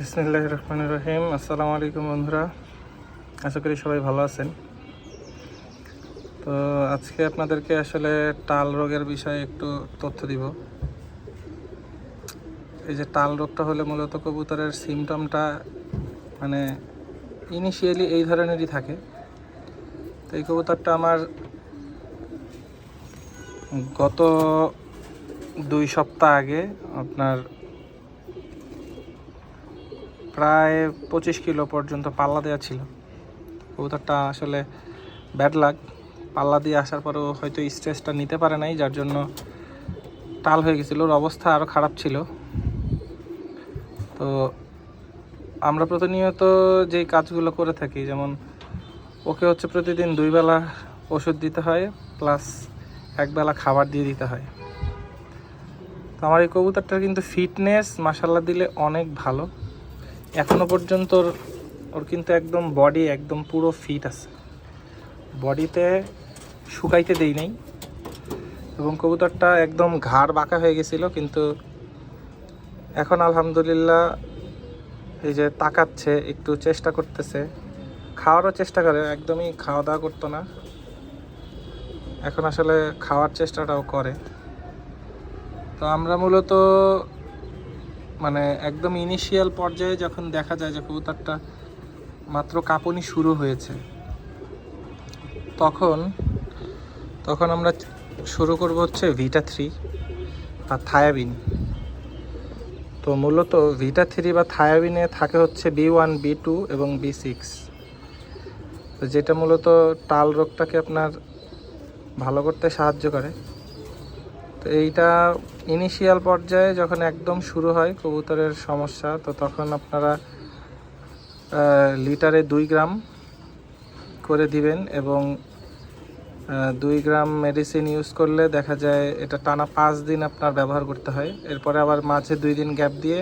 বিসমিল্লাহ রহমান রহিম। আসসালামু আলাইকুম বন্ধুরা। আশা করি সবাই ভালো আছেন। তো আজকে আপনাদেরকে আসলে টাল রোগের বিষয়ে একটু তথ্য দিব। এই যে টাল রোগটা হলে মূলত কবুতরের সিমটমটা মানে ইনিশিয়ালি এই ধরনেরই থাকে। তো এই কবুতরটা আমার গত দুই সপ্তাহ আগে আপনার প্রায় পঁচিশ কিলো পর্যন্ত পাল্লা দেওয়া ছিল। কবুতরটা আসলে ব্যাড লাগ পাল্লা দিয়ে আসার পরেও হয়তো স্ট্রেসটা নিতে পারে নাই, যার জন্য টাল হয়ে গেছিল। ওর অবস্থা আরও খারাপ ছিল। তো আমরা প্রতিনিয়ত যেই কাজগুলো করে থাকি, যেমন ওকে হচ্ছে প্রতিদিন দুই বেলা ওষুধ দিতে হয় প্লাস একবেলা খাবার দিয়ে দিতে হয়। তো আমার এই কবুতরটার কিন্তু ফিটনেস মাসাল্লা দিলে অনেক ভালো। এখনও পর্যন্ত ওর কিন্তু একদম বডি একদম পুরো ফিট আছে। বডিতে শুকাইতে দেই নাই। এবং কবুতরটা একদম ঘাড় বাঁকা হয়ে গেছিল, কিন্তু এখন আলহামদুলিল্লাহ এই যে তাকাচ্ছে, একটু চেষ্টা করতেছে। খাওয়ারও চেষ্টা করে, একদমই খাওয়া দাওয়া করতো না। এখন আসলে খাওয়ার চেষ্টাটাও করে। তো আমরা মূলত মানে একদম ইনিশিয়াল পর্যায়ে যখন দেখা যায় যে কবুতরটা মাত্র কাঁপুনি শুরু হয়েছে, তখন তখন আমরা শুরু করব হচ্ছে ভিটা থ্রি বা থায়াবিন তো মূলত ভিটা থ্রি বা থায়াবিনে থাকে হচ্ছে বি ওয়ান বি টু এবং বি সিক্স তো যেটা মূলত টাল রোগটাকে আপনার ভালো করতে সাহায্য করে। তো এইটা ইনিশিয়াল পর্যায়ে যখন একদম শুরু হয় কবুতরের সমস্যা, তো তখন আপনারা লিটারে দুই গ্রাম করে দিবেন এবং দুই গ্রাম মেডিসিন ইউজ করলে দেখা যায় এটা টানা পাঁচ দিন আপনার ব্যবহার করতে হয়। এরপরে আবার মাঝে দুই দিন গ্যাপ দিয়ে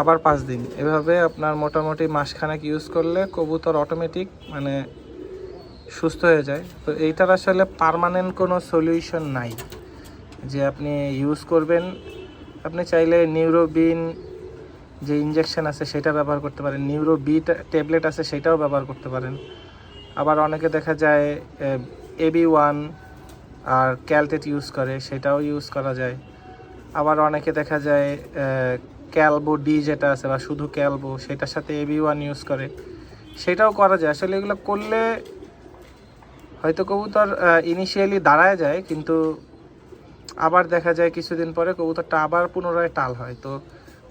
আবার পাঁচ দিন। এভাবে আপনার মোটামুটি মাসখানেক ইউজ করলে কবুতর অটোমেটিক মানে সুস্থ হয়ে যায়। তো এইটার আসলে পার্মানেন্ট কোনো সলিউশন নাই। যে আপনি ইউজ করবেন, আপনি চাইলে নিউরোবিন যে ইঞ্জেকশন আছে সেটা ব্যবহার করতে পারেন নিউরো বি ট্যাবলেট আছে সেটাও ব্যবহার করতে পারেন। আবার অনেকে দেখা যায় এবি ওয়ান আর ক্যালটেট ইউজ করে, সেটাও ইউজ করা যায়। আবার অনেকে দেখা যায় ক্যালবো ডি যেটা আছে বা শুধু ক্যালবো, সেটার সাথে এবি ওয়ান ইউজ করে। সেটাও করা যায়। আসলে এগুলো করলে হয়তো কবুতর ইনিশিয়ালি দাঁড়ায় যায়, কিন্তু আবার দেখা যায় কিছুদিন পরে কবুতরটা আবার পুনরায় টাল হয়। তো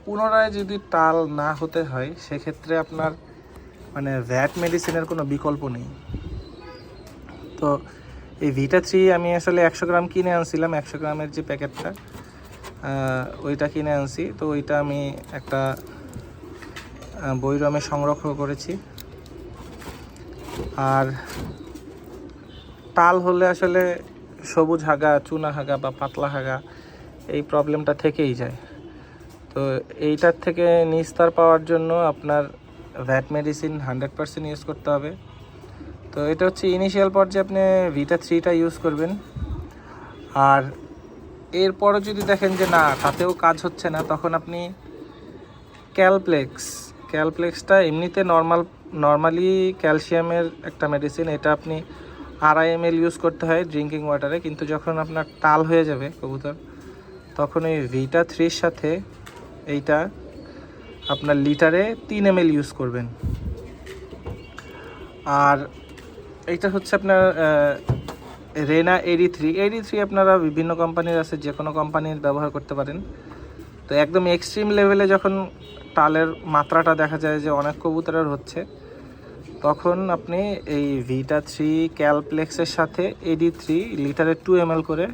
পুনরায় যদি টাল না হতে হয়, সেক্ষেত্রে আপনার মানে ভ্যাট মেডিসিনের কোনো বিকল্প নেই। তো এই ভিটা থ্রি আমি আসলে একশো গ্রাম কিনে আনছিলাম, একশো গ্রামের যে প্যাকেটটা ওইটা কিনে আনছি। তো ওইটা আমি একটা বৈরমে সংরক্ষণ করেছি। আর টাল হলে আসলে সবুজ হাগা, চুনা হাগা বা পাতলা হাগা এই প্রবলেমটা থেকেই যায়। তো এইটার থেকে নিস্তার পাওয়ার জন্য আপনার VAT medicine hundred percent use করতে হবে। তো এটা হচ্ছে ইনিশিয়াল পর্যায়ে আপনি ভিটা থ্রিটা ইউজ করবেন। আর এরপরও যদি দেখেন যে না, তাতেও কাজ হচ্ছে না, তখন আপনি ক্যালপ্লেক্স ক্যালপ্লেক্সটা এমনিতে নর্মাল নর্মালি ক্যালসিয়ামের একটা মেডিসিন এটা আপনি আড়াই এম ইউজ করতে হয় ড্রিঙ্কিং ওয়াটারে কিন্তু যখন আপনার টাল হয়ে যাবে কবুতর, তখন এই ভিটা থ্রির সাথে এইটা আপনার লিটারে তিন এম ইউজ করবেন। আর এইটা হচ্ছে আপনার রেনা এডি থ্রি এডি থ্রি আপনারা বিভিন্ন কোম্পানির আছে যে কোনো কোম্পানির ব্যবহার করতে পারেন। তো একদম এক্সট্রিম লেভেলে যখন টালের মাত্রাটা দেখা যায় যে অনেক কবুতরের হচ্ছে তখন আপনি এই ভিটা থ্রি ক্যালপ্লেক্সের সাথে এডি থ্রি লিটারে টু এম করে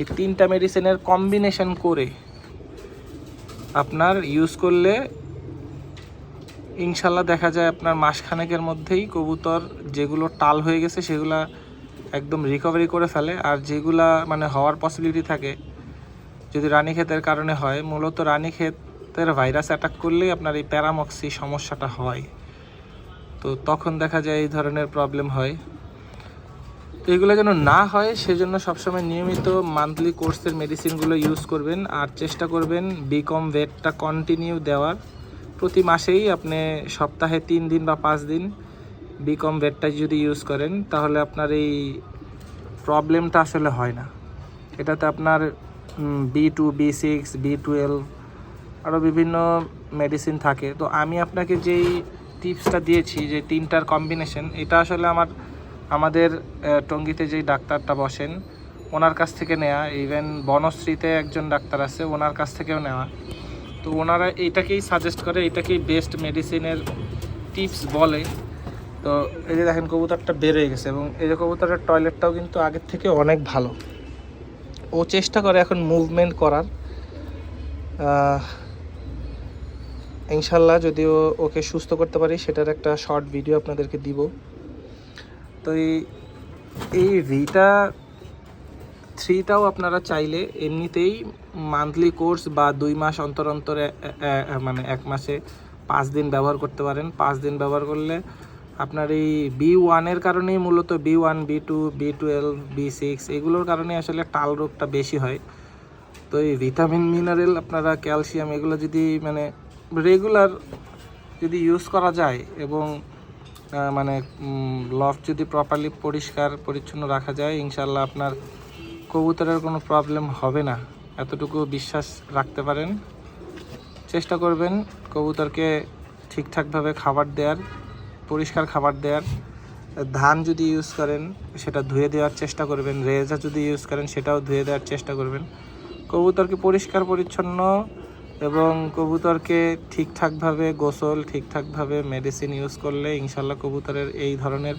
এই তিনটা মেডিসিনের কম্বিনেশন করে আপনার ইউজ করলে ইনশাল্লাহ দেখা যায় আপনার মাসখানেকের মধ্যেই কবুতর যেগুলো টাল হয়ে গেছে সেগুলা একদম রিকভারি করে ফেলে। আর যেগুলা মানে হওয়ার পসিবিলিটি থাকে, যদি রানীক্ষেতের কারণে হয়, মূলত রানীক্ষেতের ভাইরাস অ্যাটাক করলেই আপনার এই প্যারামক্সি সমস্যাটা হয়। তো তখন দেখা যায় এই ধরনের প্রবলেম হয়। তো এগুলো যেন না হয়, সেজন্য সবসময় নিয়মিত মান্থলি কোর্সের মেডিসিনগুলো ইউজ করবেন আর চেষ্টা করবেন বিকম ভেটটা কন্টিনিউ দেওয়ার। প্রতি মাসেই আপনি সপ্তাহে তিন দিন বা পাঁচ দিন বিকম ভেটটা যদি ইউজ করেন, তাহলে আপনার এই প্রবলেমটা আসলে হয় না। এটাতে আপনার B two B six B twelve আরও বিভিন্ন মেডিসিন থাকে। তো আমি আপনাকে যেই টিপসটা দিয়েছি যে তিনটার কম্বিনেশন এটা আসলে আমার, আমাদের টঙ্গিতে যেই ডাক্তারটা বসেন, ওনার কাছ থেকে নেওয়া ইভেন বনশ্রীতে একজন ডাক্তার আছে, ওনার কাছ থেকেও নেওয়া। তো ওনারা এইটাকেই সাজেস্ট করে এটাকেই বেস্ট মেডিসিনের টিপস বলে। তো এই যে দেখেন, কবুতরটা হয়ে গেছে এবং এই যে কবুতরের টয়লেটটাও কিন্তু আগের থেকে অনেক ভালো। ও চেষ্টা করে এখন মুভমেন্ট করার। ইনশাল্লাহ যদি ও ওকে সুস্থ করতে পারি, সেটার একটা শর্ট ভিডিও আপনাদেরকে দিব। তো এই ভিটা থ্রিটাও আপনারা চাইলে এমনিতেই মান্থলি কোর্স বা দুই মাস অন্তর অন্তরে মানে এক মাসে পাঁচ দিন ব্যবহার করতে পারেন। পাঁচ দিন ব্যবহার করলে আপনার এই বি ওয়ানের কারণেই মূলত B one B two B twelve B six এগুলোর কারণে আসলে টাল রোগটা বেশি হয়। তো এই ভিটামিন মিনারেল আপনারা ক্যালসিয়াম এগুলো যদি মানে রেগুলার যদি ইউজ করা যায় এবং মানে লফ যদি প্রপারলি পরিষ্কার, পরিচ্ছন্ন রাখা যায় ইনশাল্লাহ আপনার কবুতরের কোনো প্রবলেম হবে না। এতটুকু বিশ্বাস রাখতে পারেন। চেষ্টা করবেন কবুতরকে ঠিকঠাকভাবে খাবার দেওয়ার, পরিষ্কার খাবার দেওয়ার। ধান যদি ইউজ করেন, সেটা ধুয়ে দেওয়ার চেষ্টা করবেন। রেজা যদি ইউজ করেন, সেটাও ধুয়ে দেওয়ার চেষ্টা করবেন। কবুতরকে পরিষ্কার, পরিচ্ছন্ন এবং কবুতরকে ঠিকঠাকভাবে গোসল, ঠিকঠাকভাবে মেডিসিন ইউজ করলে ইনশাল্লাহ কবুতরের এই ধরনের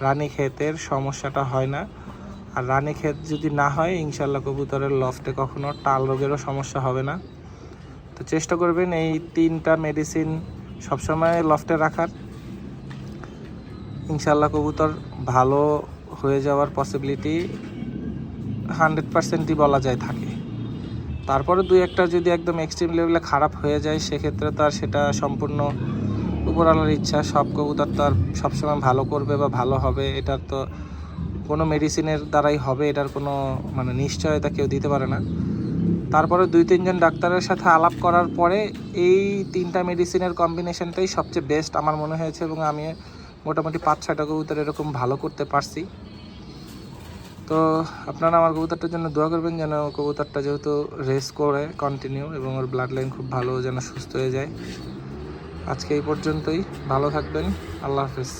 রানী ক্ষেতের সমস্যাটা হয় না। আর রানী ক্ষেত যদি না হয়, ইনশাল্লাহ কবুতরের লফটে কখনো টাল রোগেরও সমস্যা হবে না। তো চেষ্টা করবেন এই তিনটা মেডিসিন সবসময় লফটে রাখার। ইনশাল্লাহ কবুতর ভালো হয়ে যাওয়ার পসিবিলিটি হান্ড্রেড পার্সেন্টই বলা যায় থাকে। তারপরে দুই একটা যদি একদম এক্সট্রিম লেভেলে খারাপ হয়ে যায়, সেক্ষেত্রে তো আর সেটা সম্পূর্ণ উপরওয়ালার ইচ্ছা। সব কবুতর তো আর সবসময় ভালো করবে বা ভালো হবে, এটার তো কোনো মেডিসিনের দ্বারাই হবে, এটার কোনো মানে নিশ্চয়তা কেউ দিতে পারে না। তারপরে দুই তিনজন ডাক্তারের সাথে আলাপ করার পরে এই তিনটা মেডিসিনের কম্বিনেশনটাই সবচেয়ে বেস্ট আমার মনে হয়েছে এবং আমি মোটামুটি পাঁচ ছয়টা কবুতর এরকম ভালো করতে পারছি। তো আপনারা আমার কবুতরটার জন্য দোয়া করবেন যেন কবুতরটা যেহেতু রেস করে কন্টিনিউ এবং ওর ব্লাড লাইন খুব ভালো যেন সুস্থ হয়ে যায়। আজকে এই পর্যন্তই। ভালো থাকবেন। আল্লাহ হাফিজ।